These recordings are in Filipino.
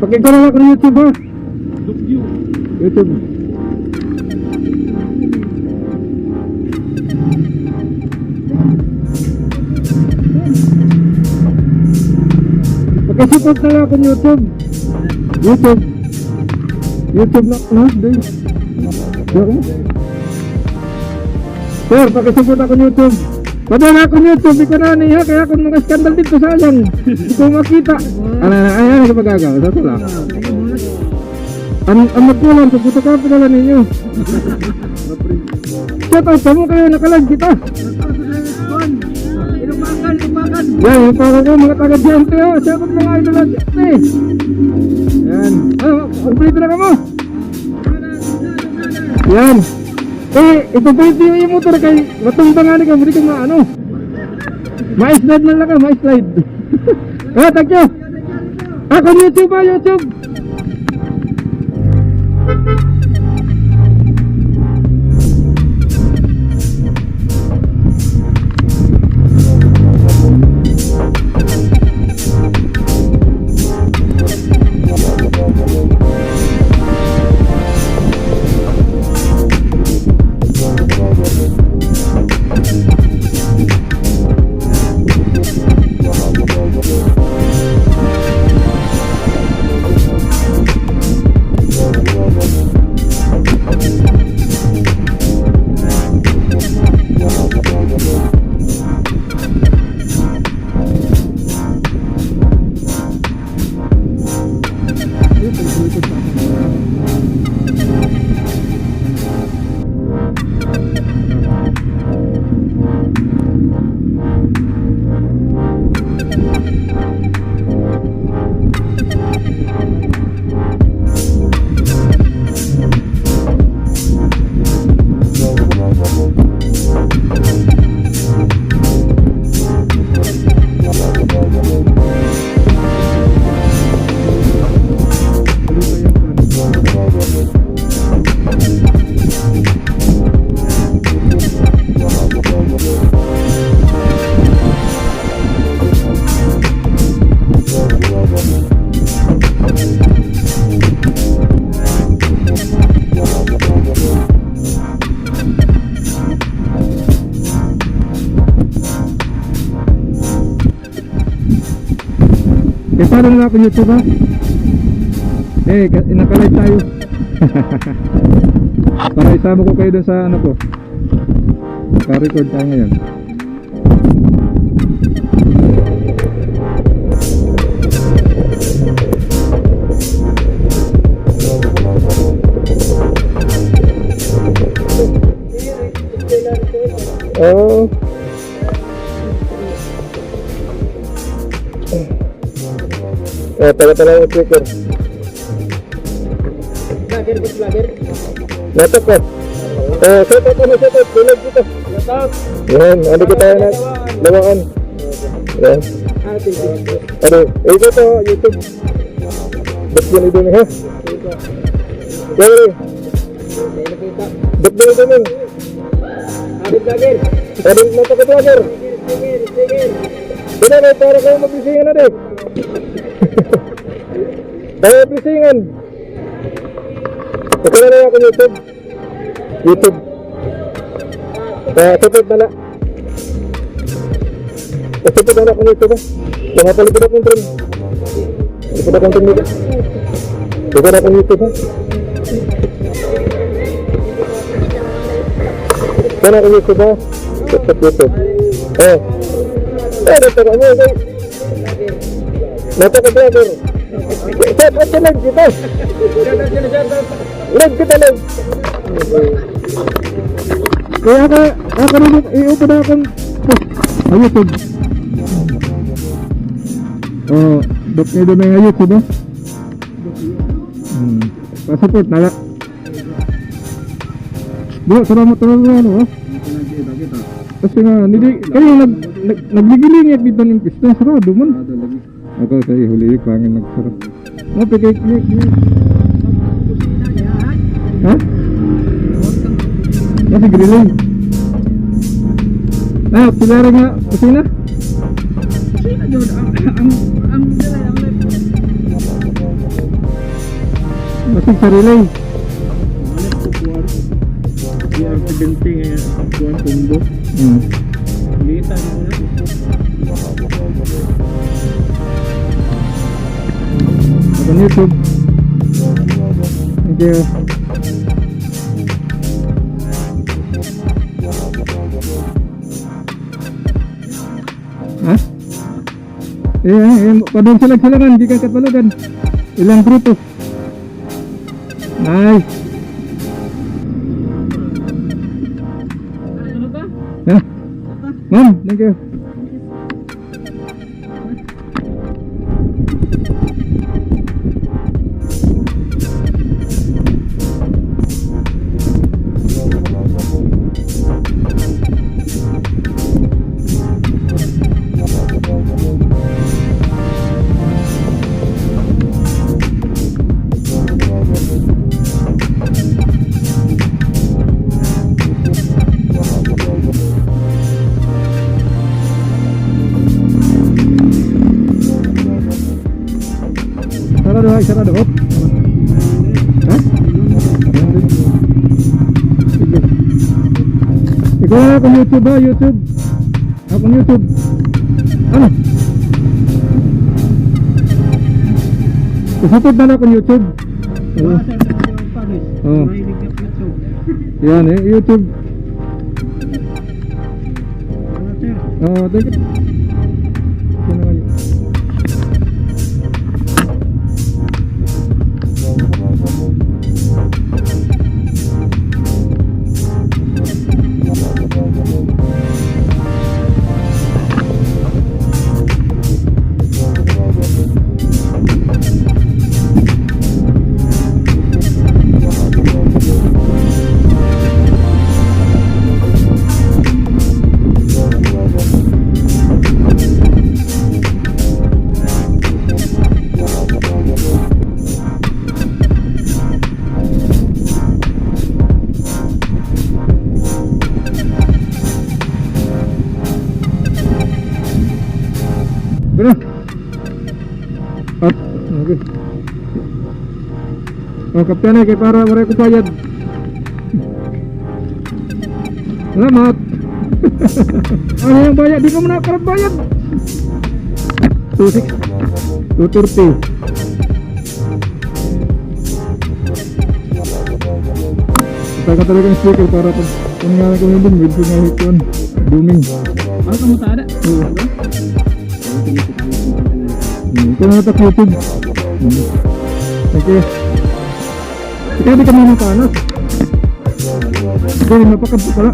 Pakita lang ako ng YouTube. YouTube. Pakisupport na lang ako ng YouTube. YouTube. YouTube na? Day. Diyan mo. Sir, pakisupport ako ng YouTube. Padala ako ng YouTube, ko na niya, kaya kung mga skandal dito sayang. Hindi makita. Ano, ano, ano, ano ba gagawa? Sa tula. Ang, ang magkulang, sa puto ka, padala ninyo. Shout out sa mo kayo, nakalag kita. Yan, yung para ko, mga taga-diante, oh. Shout out mga idol diante. Yan. Oh, complete na ka mo. Yan. Eh, ito pa yung motor kay matumbang nga ka, hindi ka maano. Ma-slide man lang ka, ma-slide. ah, thank you. Ako YouTube ah, YouTube. Eh, paano na ako YouTube ha? Eh, ka- nakalive tayo. Para isama ko kayo dun sa ano ko. Naka-record tayo ngayon. Oh. Eh, taga talaga yung speaker. Vlogger, good vlogger. Laptop ko. Eh, set up ano, set up. Tulog dito. Laptop. Yan, ano ko tayo na lawaan. Yan. Ah, thank you. Ano, eh, ito to, YouTube. Ba't yun ito ha? Sorry, May nakita. ba't yun ito nun? Ah, good vlogger. Ano, napakatwagar. Sige, sige. Ito na, para kayo mabisingan na rin. Kayo mabisingan. Ito na lang ako YouTube. YouTube. Ah, support na na. Support na na ako YouTube ha. Mga palipid akong trim. Palipid akong trim dito. Ito na akong YouTube ha. Ito na akong YouTube ha. Support YouTube. Eh. Eh, dito ka mo. Okay. Napaka-vlogger. Set ka lang kita. Lag kita lang. Kaya ka, ako rin, i-open na akong, ah, YouTube. Oh, dok niya doon na YouTube, ah. Hmm, pa-support na lang. Bro, salamat talaga ano, ah. Kasi nga, hindi, kayo nag, nag, nagligiling dito ng pista, sarado man. Ako sa ihuli, pangin nagsarap. Oh, pigay, klik, klik. Ha? Kasi grilling. Ah, pilari nga, kusina? Sino yun? Ang, ang, ang, ang, Tubig sa relay. Ano kuwan? CR70 ngayon. Kuwan tumbo. Hmm. Litan mo na. Ako on YouTube. Thank you. Ha? Eh, eh, eh, padong silag silangan, di ka katulugan. Ilang grupo. Nice. Ha? Ma'am, thank you. Na akong YouTube ha, YouTube. Akong YouTube. Ano? Isutod na lang akong YouTube. Oo. Oo. Yan eh, YouTube. Oo, thank you. Kapyan eh, kay para maray ko bayad. Salamat. ano yung bayad? Di ka mo nakakarap bayad. 260. 230. Ito ka talaga yung speaker para pag kung nga ko yun. Booming. Ano ka mo tada? Oo. Ito na ito YouTube. Hmm. Ikaw di ka. Ikaw yung napakabot pala.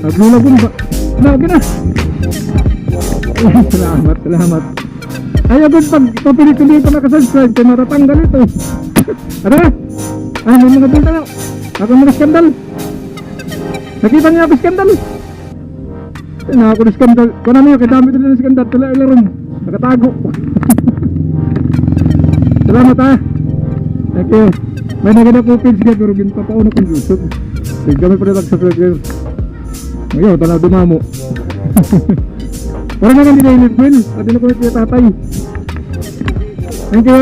Naglulabon ba? Lagi na. Salamat, salamat. Ay, agad pag papilit ko dito nakasubscribe, kaya matatanggal ito. Ano na? Ay, may mga bulta na. Ako mga skandal. Nakita niya ako skandal. Ay, Nakako na skandal. Kung ano yun, kadami din ng skandal. Tala ilaron. Nakatago. Salamat ha. Thank you. May naganda po page ka pero ginpapauna kong YouTube. Sige kami pa rin subscribe Ngayon, tala dumamo. Parang nga hindi na Will. At na ko na tatay. Thank you.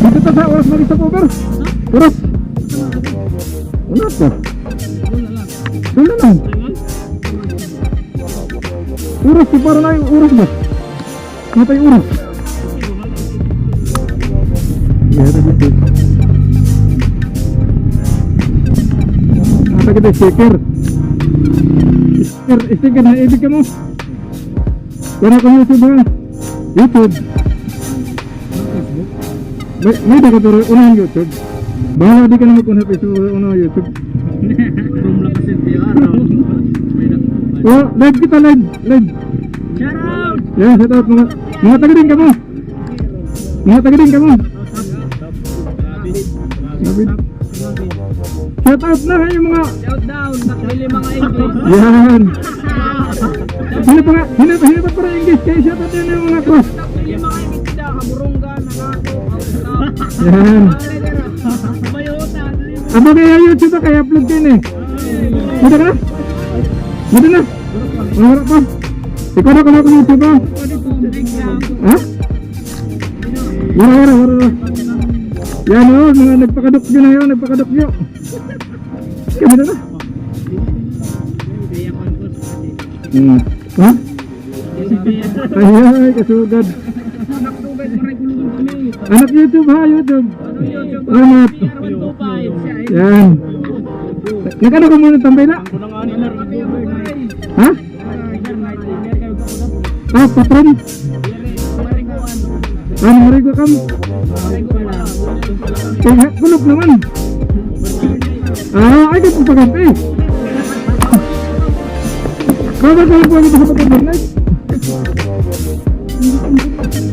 Dito ta sa oras mag-isa po, Ber. Oras. Wala ka. Doon na lang. Uras, di para na yung uras ba? Matay uras. Yeah, kita stiker? Stiker, stiker na ibig ka mo. Wala ka YouTube ha? YouTube. May, may dapat pero unang YouTube. Bahala di ka na magkunha Facebook unang YouTube. Room lang kasi. May na. Oh, live kita live, live. Shout out! Yeah, shout out mga mga taga din ka mo. Mga taga din ka mo. David. Shout out na yung mga Shout down! Nakili mga English. yan. Hina pa nga, hina pa, hina pa para English kaya shout out yan yung mga cross. Nakili mga English da. Hamurungga, nangako, out Yan. Aba kaya YouTube kaya upload din eh. Muda ka na? Muda na? Wala pa. Ikaw na ka na kung YouTube ba? Ha? Wala, wala, wala. Yan o, mga nagpakadukyo na yun, nagpakadukyo. Kami na na. Hmm. Ha? Ay, ay, kasugad. Anak YouTube ha, YouTube. Salamat. Yan. Nagkano ka muna tambay na? Ha? Ah, patron. Ah, marigo kam. Eh, kulog naman. Ah, ay, di pa kape. Bakit kayo po dito sa pagkabarnay?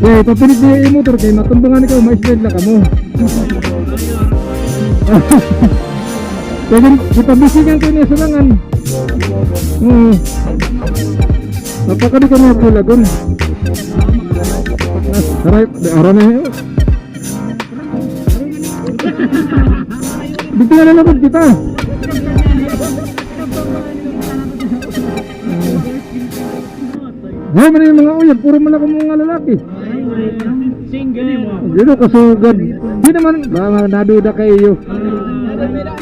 Eh, papilit niya yung motor kayo, matumbangan ikaw, ma-slide lang ka mo. Kaya ipabisigan kayo niya sa langan. Oo. Napakali ka mga bulagon. Aray, araw na yun. Dito na lalabag kita. Hay, man yung mga uyab, puro malaki mga lalaki. Single. Dito kasugad. Di naman, baka naduda kayo.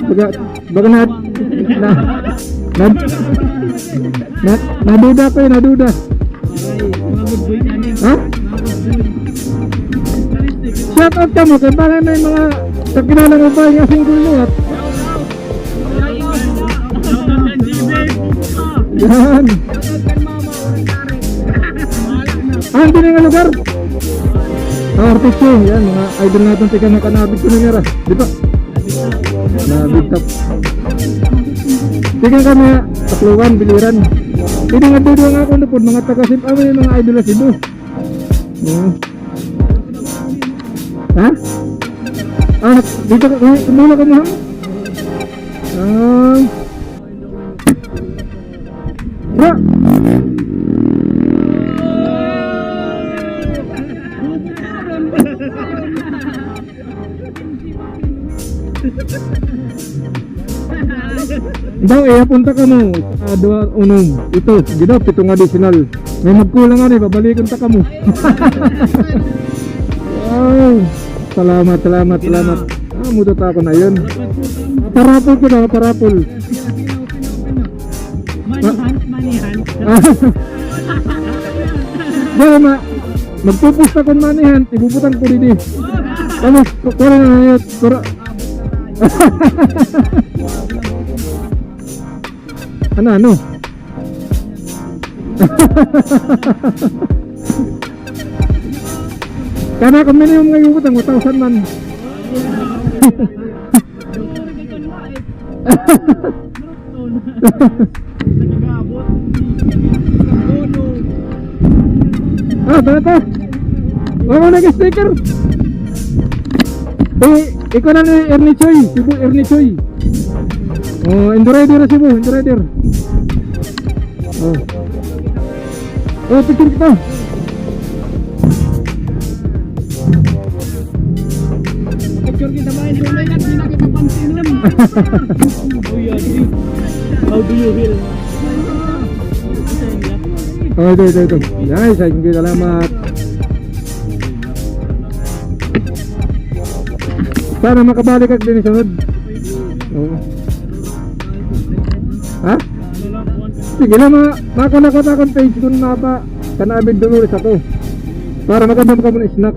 Baga, baga na, na, na, na, naduda kayo, naduda. Ha? Shout out ka mo, kaya parang may mga kakilala mo ba yung single luwat? Yan. Ah, hindi na nga lugar. Ah, artist yun. Yan, mga idol natin tika na kanabit ko na nira. Di ba? Nabit tap. Tika kami, takluwan, biliran. Hindi nga dodo nga ako po, mga taga-sip, ah, may mga idol na. Hmm. Ha? Ah, dito ka, eh, tumula ka mo ha? Ah. Bro! Daw eh, punta ka mo. Uh, dua, unong. Ito, gino, pitong additional. May magkulang eh, babalikan ta ka mo. wow. Salamat, salamat, salamat. Ah, muda ta ako na yun. Parapol ko na, parapol. Dahil ma, magpupusta ko manihan, ibubutan ko din eh. Ano, kura na yun, kura. ano, ano? Kana kung minimum ngayon utang, 1,000 man. Ah, bata. Wala na ka sticker. Eh, ikaw na ni Ernie Choi, Cebu Ernie Choi. Oh, Indorider Cebu, Indorider. Oh. Oh, picture kita. Picture kita ba? Hindi na hindi na kita pansin lang. How do you feel? Oh, ito, ito, ito. Yan, thank you, salamat. Sana makabalik ka din sunod. Oo. Ha? Sige na, ma makunakot akong page kung mapa kanabid dumulis ako. Para magandang ka muna snack.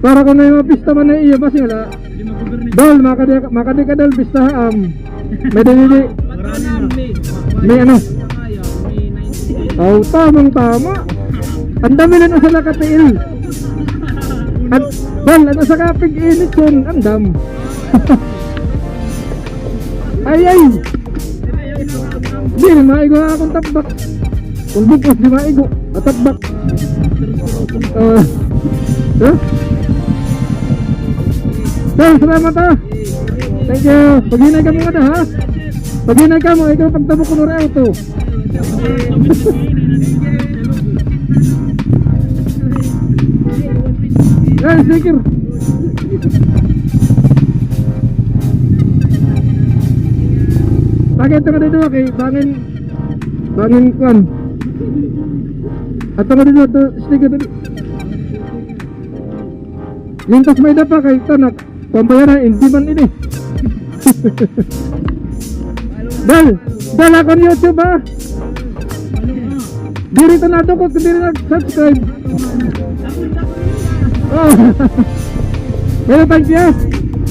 Para kung may mga pista man na iyo, basi wala. Dol, makadi makadi ka dal pista am. May dinili. May. Ano? Kaya, may 90. Oh, tamang tama. Ang dami na sa lakatiil. At, dal, ano sa kapig init yun? Ang dam. ay, ay. Di, maigo nga akong tabak. Kung bukos, di maigo. At tabak. Uh, huh? Dal, salamat ha. Thank you. Paghinay ka mo nga na ha. Paghinay ka mo, ikaw pagtabok ko ng auto. Eh, sticker. Bakit ito ka dito kay bangin bangin kwan. At ito ka dito ito sticker tadi. Yung may dapa kay tanak. Pampayaran, hindi man ini. Dal, dal ako ni YouTube ha. Diri to na ko, diri na subscribe. Oh. Pero thank you.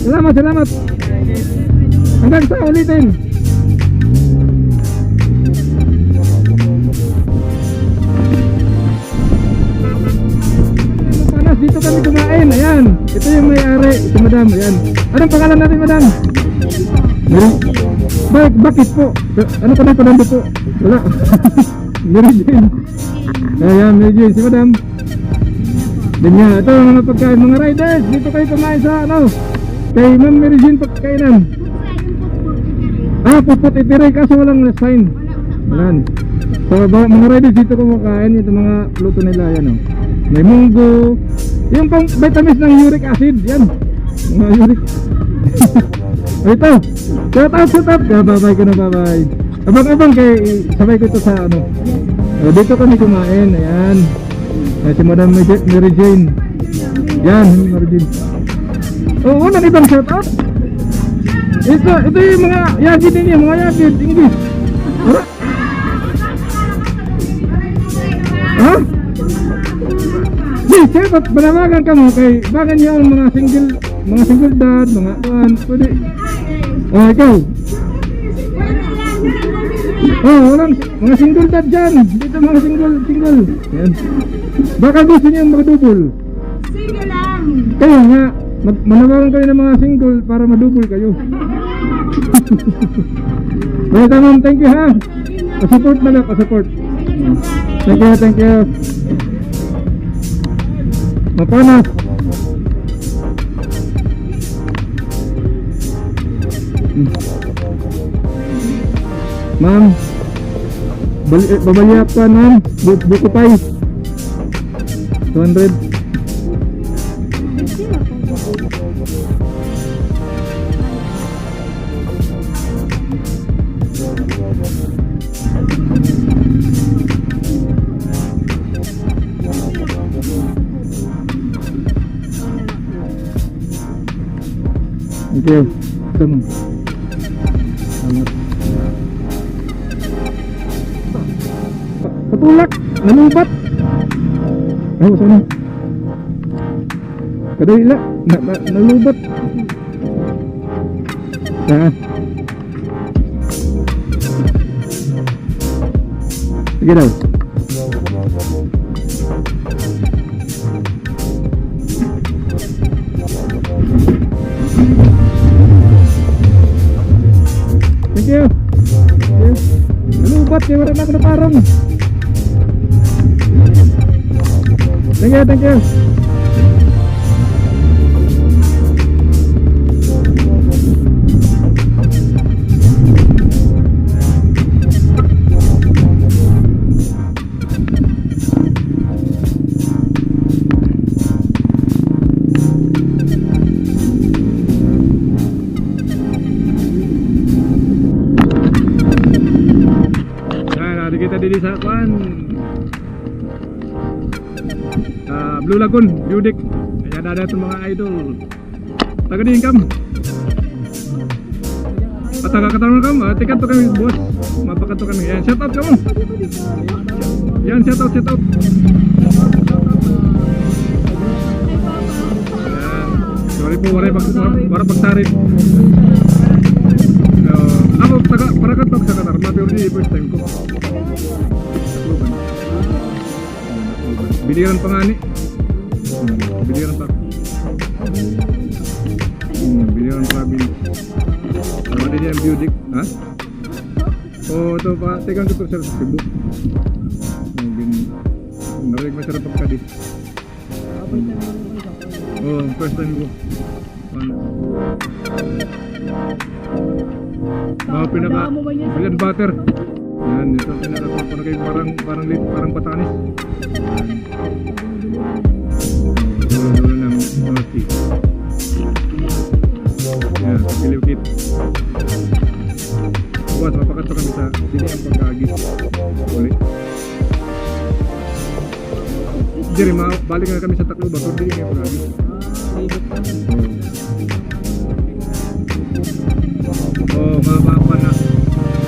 Salamat, salamat. Hanggang sa ulitin. Panas, dito kami kumain. Ayan. Ito yung may-ari. Ito madam. Ayan. Anong pangalan natin madam? Mary. Bak bakit po? Ano pa na po nandito po? Wala. Mary Jane. Ayan, Mary Jane. Si madam. Din niya. Ito ang mga pagkain. Mga riders, dito kayo kumain sa ano? Kay Ma'am Mary Jane pagkainan. Ah, puput itire kaso walang sign. Ayan. So, mga riders dito kumakain. Ito mga luto nila. Yan o. May munggo. Yung pang vitamins ng uric acid. Yan. Mga uric. Ito. Shout out, shout out. Ah, bye-bye ko na, bye-bye. Abang-abang kay sabay ko ito sa ano. Ah, dito kami kumain. Ayan. Ayan si Madam Mary Jane. Yan, Mary Jane. Oh, walang ibang shout out. Ito, ito yung mga yagid ninyo, mga yagid, English. Wala. Ha? Di, shout out, banawagan ka mo kay bagan ang mga single, mga single dad, mga kuan, pwede. Oh, ikaw. Oh, walang mga single dad dyan. Dito mga single, single. Yan. Baka gusto niyo mag-double. Sige lang. Kaya nga, mag- manawagan kayo ng mga single para madouble kayo. Well, ma'am, thank you ha. Pa-support na lang, pa-support. Thank you, thank you. Mapanas. Ma'am, bali, eh, babaliak ka ma'am, Bu- buko pay. 200. Thank you. Pa- Patulak! Nalubat! Ay, wasa na. Kadayla! Na, na, nalubat! Saan? Sige daw. Parang. Thank you, thank you. Sa Blue Lagoon, Budik. Ayan ada itong mga idol. Taga din kam. At taga katawan kam, ah, tikat to kami boss. Mapakat to kami. Yan, shout out kamo. Yan, shout out, shout out. Yan. Sorry po, wala pag wala pagtarit. Uh, ako taga para ka sa Qatar, pero di first time ko. Biliran pa nga ni. Biliran pa. Hmm, Biliran province. Sama din yung Budik, ha? Oh, ito pa, tekan ko to sa Cebu. Narinig masarap ang kadis. Oh, first time ko. Ano? Mga pinaka Ayan butter. Yan, ito pinaka parang parang parang lit, parang patanis. Yan. East. Yan, kilipit. Bukas, mapakato kami sa dili ang pagkaagis. Uli. Ma balik na kami sa Tacloban, pero dili kayo pagkaagis. Oo, oh, mababa na.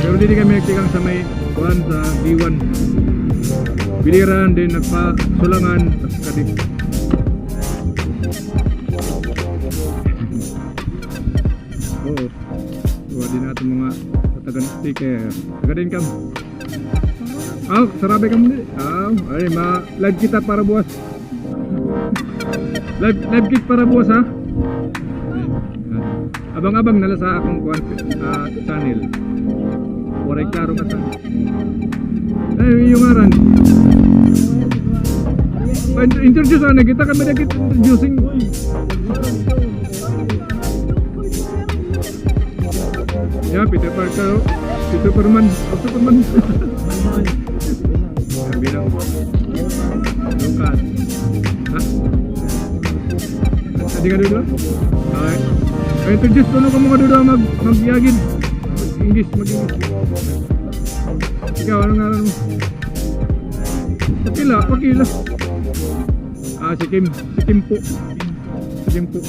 Pero hindi kami nagtikang sa may kuhan sa D1. Biliran din nagpa-sulangan tas kadip. Sticker. Taga din kam. Aw, sarabi ka muna. Aw, ay ma live kita para buwas. Live live kit para buwas ha. Abang-abang nala sa akong ah, channel. Waray klaro ka sa. Eh, yung aran. Introduce ano kita kami na kita introducing. Ya, Peter Parker. Si Superman. Oh, Superman. Bilang. Lukas. Ha? Tadi ka dulu? Okay. Ay, introduce ko ka mga dulu mag magyagin. English, mag-English. Ikaw, anong ngalan mo? Pakila, pakila. Ah, si Kim. Si Kim po. Si Kim po.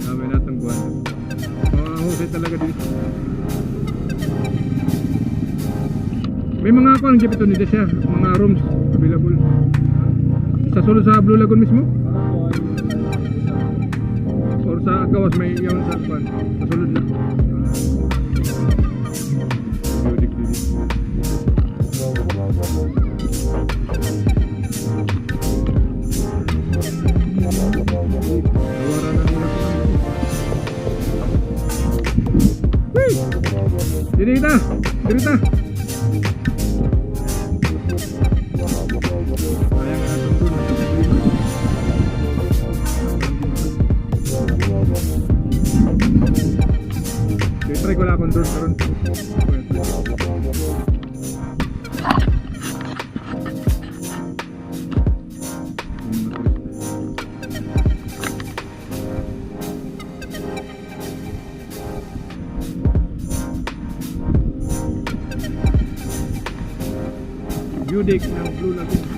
Sabi natin buwan. Mga husay talaga dito. May mga ako ang opportunity siya, mga rooms available. Sa sulod sa Blue Lagoon mismo? Or sa Gawas may yawan sa kwan? Sa sulod na. Budik dito. Akong drone karon. Deck ng Blue Lagoon.